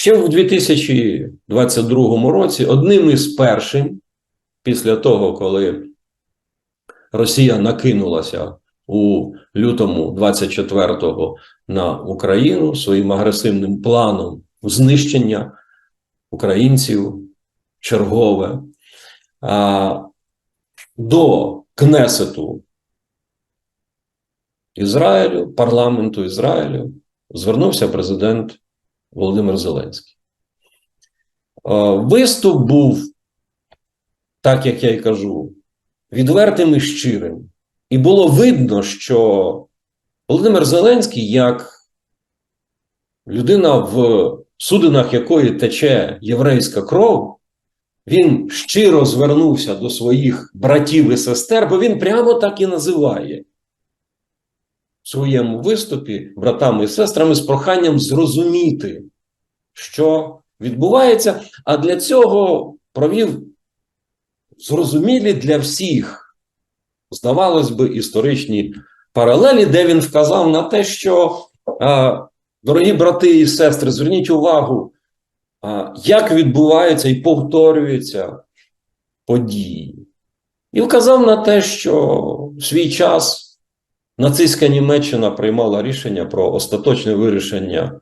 Ще в 2022 році одним із перших, після того, коли Росія накинулася у лютому 24-го на Україну своїм агресивним планом знищення українців чергове, до Кнесету Ізраїлю, парламенту Ізраїлю, звернувся президент Володимир Зеленський. Е, Виступ був, так як я й кажу, відвертим і щирим. І було видно, що Володимир Зеленський, як людина, в судинах якої тече єврейська кров, він щиро звернувся до своїх братів і сестер, бо він прямо так і називає своєму виступі братами і сестрами з проханням зрозуміти, що відбувається, а для цього провів зрозумілі для всіх, здавалось би, історичні паралелі, де він вказав на те, що, дорогі брати і сестри, зверніть увагу, як відбуваються і повторюються події. І вказав на те, що в свій час нацистська Німеччина приймала рішення про остаточне вирішення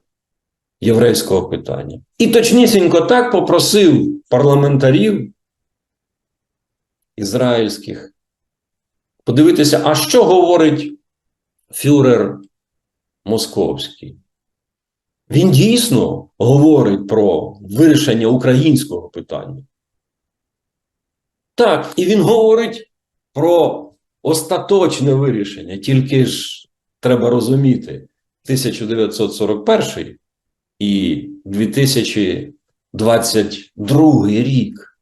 єврейського питання. І точнісінько так попросив парламентарів ізраїльських подивитися, а що говорить фюрер Московський. Він дійсно говорить про вирішення українського питання. Так, і він говорить про остаточне вирішення, тільки ж треба розуміти, 1941 і 2022 рік.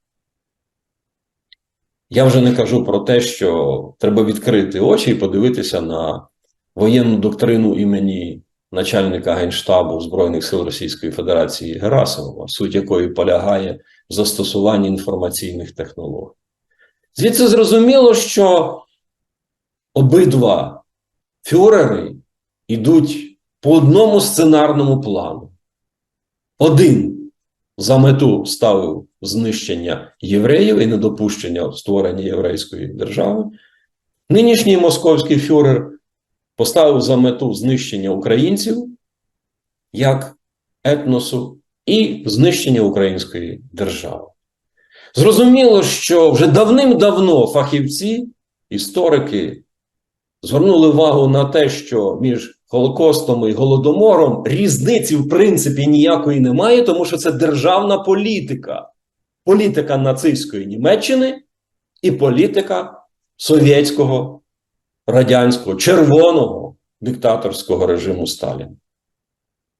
Я вже не кажу про те, що треба відкрити очі і подивитися на воєнну доктрину імені начальника Генштабу Збройних сил Російської Федерації Герасимова, суть якої полягає в застосуванні інформаційних технологій. Звідси зрозуміло, що обидва фюрери йдуть по одному сценарному плану. Один за мету ставив знищення євреїв і недопущення створення єврейської держави. Нинішній московський фюрер поставив за мету знищення українців як етносу і знищення української держави. Зрозуміло, що вже давним-давно фахівці, історики звернули увагу на те, що між Голокостом і Голодомором різниці в принципі ніякої немає, тому що це державна політика. Політика нацистської Німеччини і політика совєтського, радянського, червоного диктаторського режиму Сталіна.